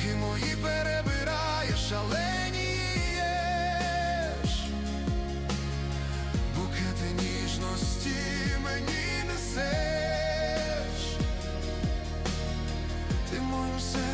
Думки мої перебираєш, шаленієш букети ніжності мені несеш, ти моїм серцем